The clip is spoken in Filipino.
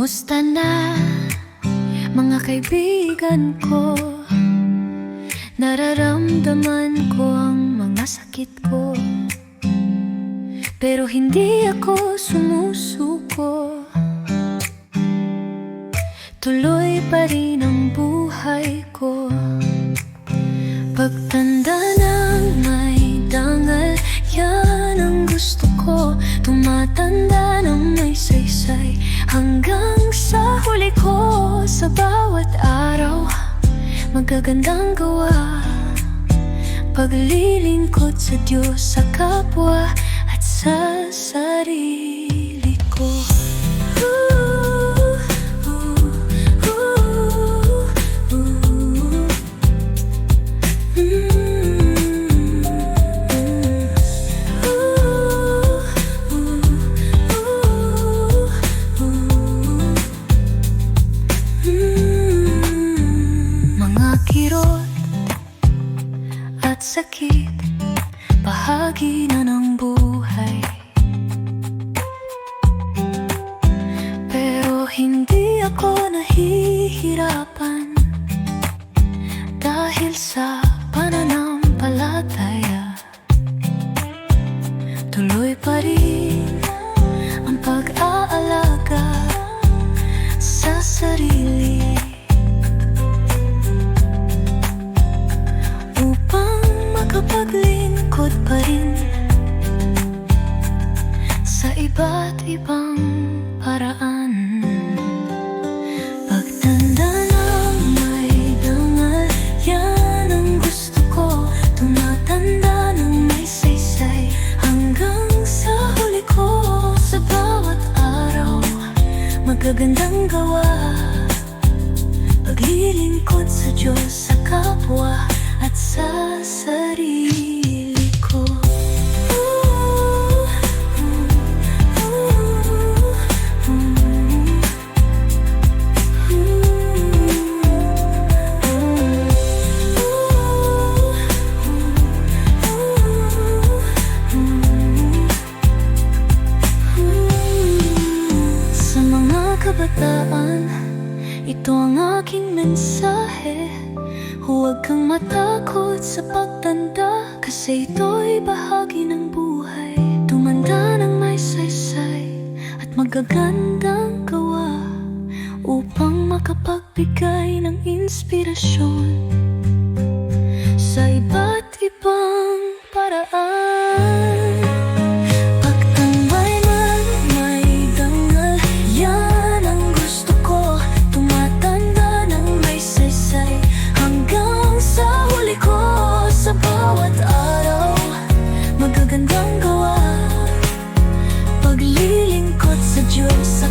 Kumusta na mga kaibigan ko? Nararamdaman ko ang mga sakit ko. Pero hindi ako sumusuko. Tuloy pa rin ang buhay ko. Pagtanda ng may dangal Yan ang gusto ko. Tumatanda ng may saysay Hanggang sa huli ko Sa bawat araw. Magagandang gawa. Paglilingkod sa Diyos Sa kapwa At sa sarili at sakit. Bahagi na ng buhay. Pero hindi ako nahihirapan iba't ibang paraan. Pagtanda ng may dangal Yan ang gusto ko. Tumatanda ng may saysay Hanggang sa huli ko. Sa bawat araw Magagandang gawa. Paglilingkod sa Diyos Sa kapwa At sa sarili kabataan, ito ang aking mensahe. Huwag kang matakot sa pagtanda Kasi ito'y bahagi ng buhay. Tumanda ng may saysay At magagandang gawa Upang makapagbigay ng inspirasyon magandang gawa. Paglilingkod sa Diyos sa